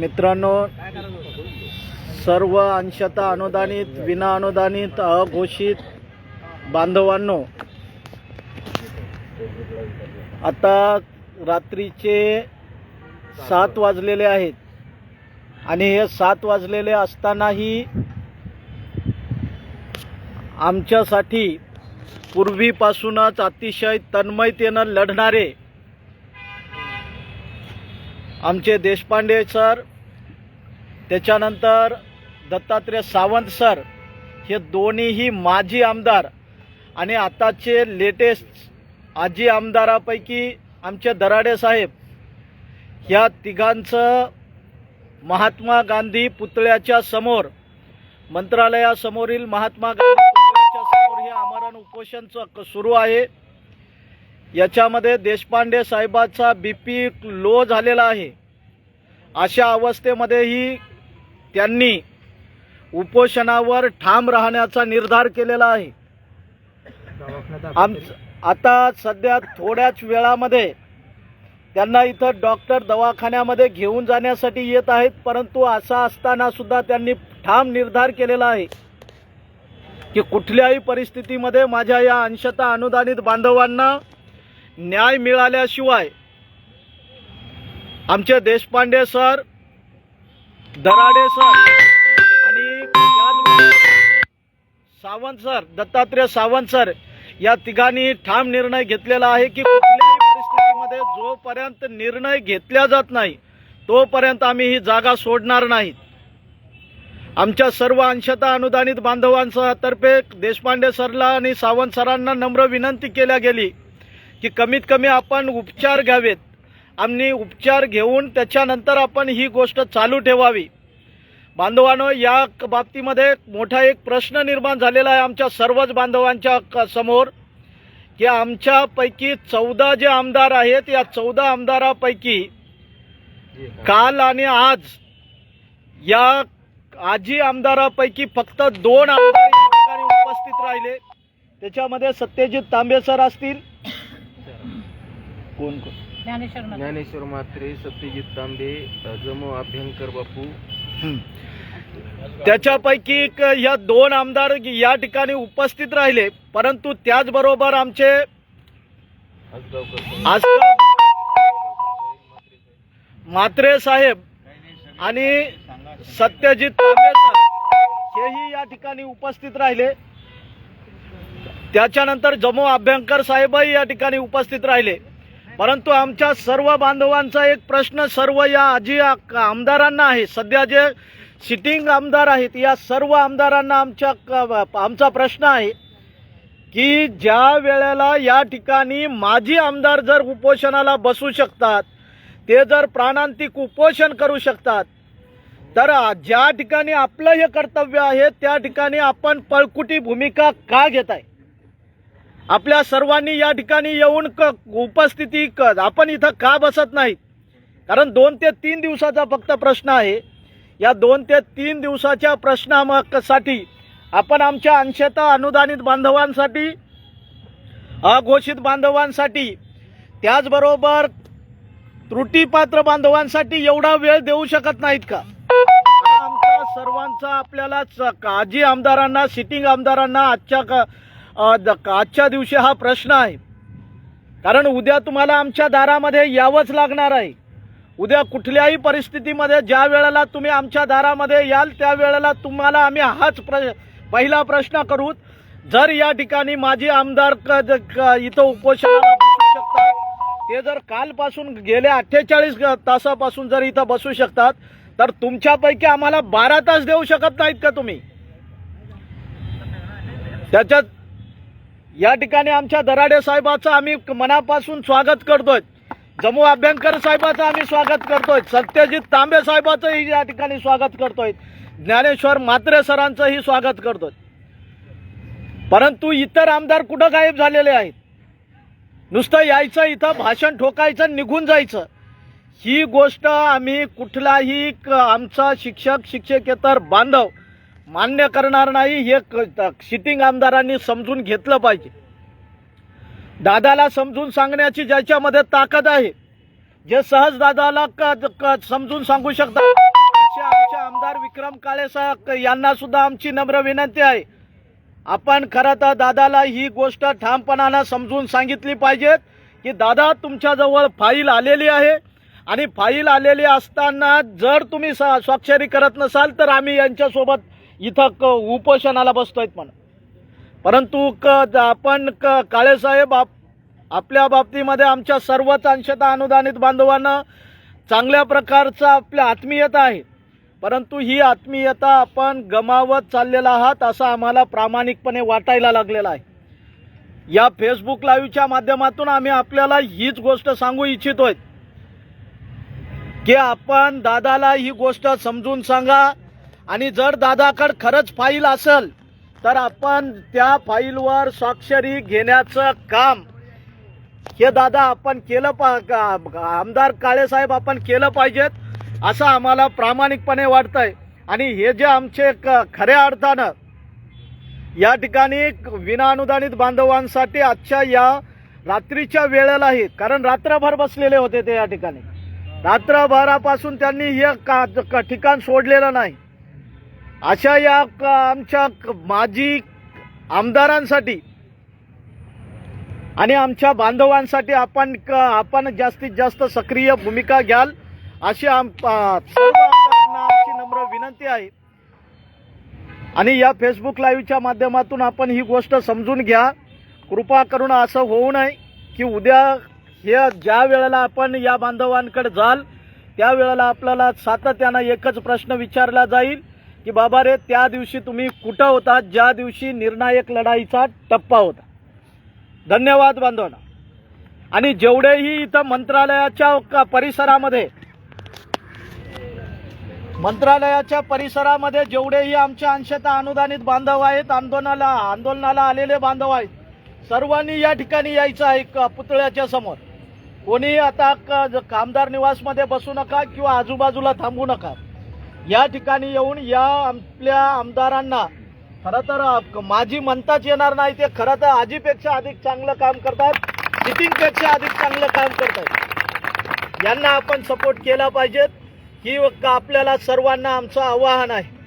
मित्रांनो सर्व अंशतः अनुदानित विना अनुदानित अघोषित बांधवांनो आता रात्रीचे सात वाजलेले आहेत. आणि हे सात वाजलेले असतानाही आमच्यासाठी पूर्वीपासूनच अतिशय तन्मयतेनं लढणारे आमचे देशपांडे सर त्याच्यानंतर दत्तात्रय सावंत सर हे दोन्हीही माजी आमदार आणि आताचे लेटेस्ट आजी आमदारापैकी आमचे दराडे साहेब ह्या तिघांचं महात्मा गांधी पुतळ्याच्या समोर मंत्रालयासमोरील महात्मा गांधी आमरण उपोषण सुरू आहे. याच्यामध्ये देशपांडे साहेबाचा बी पी लो झालेला आहे. अशा अवस्थेमध्येही त्यांनी उपोषणावर ठाम राहण्याचा निर्धार केलेला आहे. आम आता सध्या थोड्याच वेळामध्ये त्यांना इथं डॉक्टर दवाखान्यामध्ये घेऊन जाण्यासाठी येत आहेत परंतु असा असताना सुद्धा त्यांनी ठाम निर्धार केलेला आहे. की कुठल्याही परिस्थितीमध्ये माझ्या या अंशतः अनुदानित बांधवांना न्याय मिळाल्याशिवाय आमचे देशपांडे सर दराडे सर आणि सावंत सर दत्तात्रय सावंत सर या तिघांनी ठाम निर्णय घेतलेला आहे की कुठल्याही परिस्थितीमध्ये जोपर्यंत निर्णय घेतला जात नाही तोपर्यंत आम्ही ही जागा सोडणार नाहीत आमच्या सर्व अंशतः अनुदानित बांधवांचा तर्फे देशपांडे सरला आणि सावंत सरांना नम्र विनंती केल्या गेली की कमीत कमी आपण उपचार घ्यावेत. आम्ही उपचार घेऊन त्याच्यानंतर आपण ही गोष्ट चालू ठेवावी. बांधवांनो या बाबतीमध्ये मोठा एक प्रश्न निर्माण झालेला आहे आमच्या सर्वच बांधवांच्या समोर की आमच्यापैकी चौदा जे आमदार आहेत या चौदा आमदारापैकी काल आणि आज या आजी आमदारापैकी फक्त दोन आमदार या ठिकाणी उपस्थित राहिले. त्याच्यामध्ये सत्यजित तांबे सर असतील. कोण कोण? ज्ञानेश्वर म्हात्रे. सत्यजित तांबे जमो अभ्यंकर बापू. त्याच्यापैकी एक या दोन आमदार या ठिकाणी उपस्थित राहिले. परंतु त्याचबरोबर आमचे म्हात्रे साहेब आणि सत्यजित तांबे हेही या ठिकाणी उपस्थित राहिले. त्याच्यानंतर जमो अभ्यंकर साहेबही या ठिकाणी उपस्थित राहिले. परंतु आमच्या सर्व बांधवांचा एक प्रश्न सर्व या आजी आमदारांना आहे. सध्या जे सिटिंग आमदार आहेत या सर्व आमदारांना आमच्या क- आमचा प्रश्न आहे की ज्या वेळेला या ठिकाणी माजी आमदार जर उपोषणाला बसू शकतात ते जर प्राणांतिक उपोषण करू शकतात तर ज्या ठिकाणी आपलं हे कर्तव्य आहे त्या ठिकाणी आपण पळकुटी भूमिका का घेत आहे? आपल्या सर्वांनी या ठिकाणी येऊन क उपस्थिती क आपण इथं का बसत नाहीत कारण दोन ते तीन दिवसाचा फक्त प्रश्न आहे. या दोन ते तीन दिवसाच्या प्रश्नासाठी आपण आमच्या अंशतः अनुदानित बांधवांसाठी अघोषित बांधवांसाठी त्याचबरोबर त्रुटीपात्र बांधवांसाठी एवढा वेळ देऊ शकत नाहीत का? सर्वांचा आपल्यालाच काजी आमदारांना सिटिंग आमदारांना आजच्या आजच्या दिवशी हा प्रश्न आहे. कारण उद्या तुम्हाला आमच्या दारामध्ये यावंच लागणार आहे. उद्या कुठल्याही परिस्थितीमध्ये ज्या वेळेला तुम्ही आमच्या दारामध्ये याल त्या वेळेला तुम्हाला आम्ही हाच प्र पहिला प्रश्न करू. जर या ठिकाणी माझे आमदार क- इथं उपोषणाला बसू शकतात ते जर कालपासून गेल्या अठ्ठेचाळीस तासापासून जर इथं बसू शकतात तर तुमच्यापैकी आम्हाला बारा तास देऊ शकत नाहीत का तुम्ही? त्याच्यात या ठिकाणी आमच्या दराडे साहेबाचं आम्ही मनापासून स्वागत करतोय. जमू अभ्यंकर साहेबाचं आम्ही स्वागत करतोय. सत्यजित तांबे साहेबाचंही या ठिकाणी स्वागत करतोय. ज्ञानेश्वर मात्रे सरांचंही स्वागत करतोय. परंतु इतर आमदार कुठं गायब झालेले आहेत? नुसतं यायचं इथं भाषण ठोकायचं निघून जायचं. ही गोष्ट आम्ही कुठलाही क- आमचा शिक्षक शिक्षकेतर बांधव मान्य करणार नाही हे क- सिटिंग आमदारांनी समजून घेतलं पाहिजे. दादाला समजून सांगण्याची ज्याच्यामध्ये ताकद आहे जे सहज दादाला क- क- समजून सांगू शकतात. आमचे आमदार विक्रम काळे यांना सुद्धा आमची नम्र विनंती आहे. आपण खरं तर दादाला ही गोष्ट ठामपणानं समजून सांगितली पाहिजेत की दादा तुमच्याजवळ फाईल आलेली आहे आणि फाईल आलेली असताना जर तुम्ही स्वाक्षरी करत नसाल तर आम्ही यांच्यासोबत इथं क उपोषणाला बसतोय पण परंतु क आपण क काळेसाहेब आप आपल्या बाबतीमध्ये आमच्या सर्वच अंशतः अनुदानित बांधवांना चांगल्या प्रकारचा आपल्या आत्मीयता आहे. परंतु ही आत्मीयता आपण गमावत चाललेला आहात असं आम्हाला प्रामाणिकपणे वाटायला लागलेला आहे. या फेसबुक लाईव्हच्या माध्यमातून आम्ही आपल्याला हीच गोष्ट सांगू इच्छितोय की आपण दादाला ही गोष्ट समजून सांगा. आणि जर दादाकडे खरंच फाईल असेल तर आपण त्या फाईलवर स्वाक्षरी घेण्याचं काम. हे दादा आपण केलं पा आमदार काळेसाहेब आपण केलं पाहिजेत असं आम्हाला प्रामाणिकपणे वाटतंय. आणि हे जे आमचे क- खऱ्या अर्थानं या ठिकाणी विनाअनुदानित बांधवांसाठी आजच्या या रात्रीच्या वेळेलाही कारण रात्रभर बसलेले होते ते या ठिकाणी. रात्रभरापासून त्यांनी हे का ठिकाण सोडलेलं नाही. अशा या क- आमच्या माजी आमदारांसाठी आणि आमच्या बांधवांसाठी आपण क- आपण जास्तीत जास्त सक्रिय भूमिका घ्याल अशी आम आमची नम्र विनंती आहे. आणि या फेसबुक लाईव्हच्या माध्यमातून आपण ही गोष्ट समजून घ्या. कृपा करून असं होऊ नये की उद्या हे ज्या वेळेला आपण या बांधवांकडे जाल त्या वेळेला आपल्याला सातत्यानं एकच प्रश्न विचारला जाईल की बाबा रे त्या दिवशी तुम्ही कुठं होता? ज्या दिवशी निर्णायक लढाईचा टप्पा होता. धन्यवाद बांधवांना. आणि जेवढेही इथं मंत्रालयाच्या क- परिसरामध्ये मंत्रालयाच्या परिसरामध्ये जेवढेही आमच्या अंशतः अनुदानित बांधव आहेत आंदोलनाला आंदोलनाला आलेले बांधव आहेत सर्वांनी या ठिकाणी यायचं आहे पुतळ्याच्या समोर. कोणी आता कामदार निवासमध्ये बसू नका किंवा आजूबाजूला थांबू नका. या ठिकाणी येऊन या आपल्या आमदारांना खरं तर माझी म्हणताच येणार नाही ते खरं तर आजीपेक्षा अधिक चांगलं काम करतात सिटिंगपेक्षा अधिक चांगलं काम करतात यांना आपण सपोर्ट केला पाहिजेत. ही आपल्याला सर्वांना आमचं आवाहन आहे.